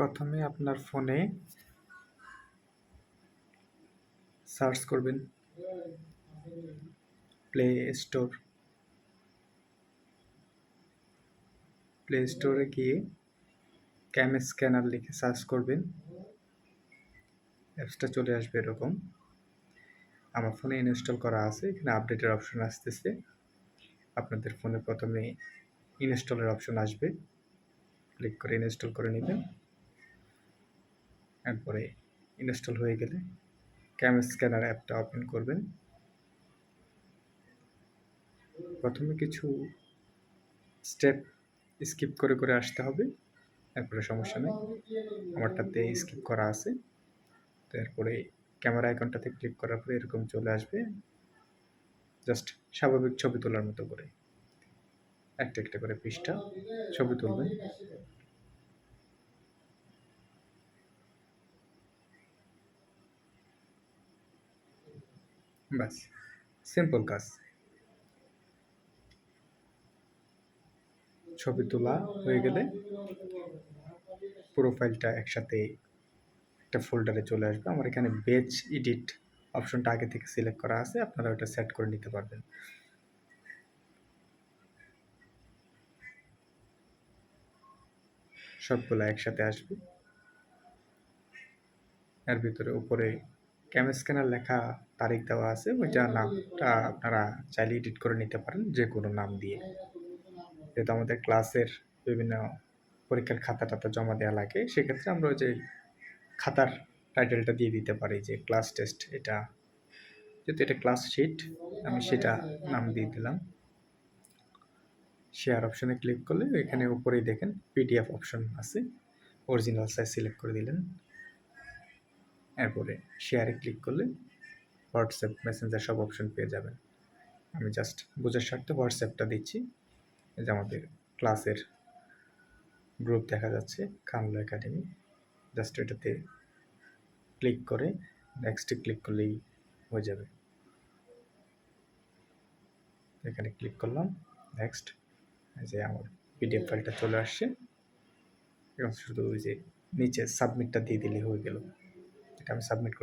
প্রথমে আপনার ফোনে সার্চ করবেন প্লে স্টোর প্লে স্টোরে গিয়ে ক্যাম স্ক্যানার লিখে সার্চ করবেন। অ্যাপসটা চলে আসবে এরকম। আমার ফোনে ইনস্টল করা আছে, এখানে আপডেটের অপশন আসতেছে। আপনাদের ফোনে প্রথমে ইনস্টলের অপশন আসবে। ক্লিক করে ইনস্টল করে নেবেন। এরপরে ইনস্টল হয়ে গেলে ক্যাম স্ক্যানার অ্যাপটা ওপেন করবেন। প্রথমে কিছু স্টেপ স্কিপ করে করে আসতে হবে। এরপরে সমস্যা নেই। আমারটাতে স্কিপ করা আছে। তো এরপরে ক্যামেরা আইকনটাতে ক্লিক করার পরে এরকম চলে আসবে। জাস্ট স্বাভাবিক ছবি তোলার মতো করে। একটা একটা করে পৃষ্ঠা ছবি তুলবেন। ব্যাস সিম্পল কাজ। ছবি তোলা হয়ে গেলে প্রোফাইলটা একসাথে একটা ফোল্ডারে চলে আসবে। আমার এখানে বেচ এডিট অপশনটা আগে থেকে সিলেক্ট করা আছে, আপনারা ওটা সেট করে নিতে পারবেন। সবগুলো একসাথে আসবে। এর ভিতরে উপরে ক্যাম স্ক্যানার লেখা তারিখ দেওয়া আছে ওইটা নামটা আপনারা চাইলে এডিট করে নিতে পারেন যে কোনো নাম দিয়ে। যেহেতু আমাদের ক্লাসের বিভিন্ন পরীক্ষার খাতা টাতা জমা দেওয়া লাগে, সেক্ষেত্রে আমরা ওই যে খাতার টাইটেলটা দিয়ে দিতে পারি যে ক্লাস টেস্ট এটা যেহেতু এটা ক্লাস শিট আমি সেটা নাম দিয়ে দিলাম। শেয়ার অপশনে ক্লিক করলে এখানে উপরেই দেখেন পিডিএফ অপশন আছে অরিজিনাল সাইজ সিলেক্ট করে দিলেন। এরপরে শেয়ারে ক্লিক করলে হোয়াটসঅ্যাপ মেসেঞ্জার সব অপশন পেয়ে যাবেন। আমি জাস্ট বোঝার স্বার্থে হোয়াটসঅ্যাপটা দিচ্ছি। এই যে আমাদের ক্লাসের গ্রুপ দেখা যাচ্ছে খানলো একাডেমি জাস্ট এটাতে ক্লিক করে নেক্সটে ক্লিক করলেই হয়ে যাবে। এখানে ক্লিক করলাম নেক্সট যে আমার পিডিএফ ফাইলটা চলে আসছে। এবং শুধু ওই যে নিচে সাবমিটটা দিয়ে দিলে হয়ে গেল। আমি সাবমিট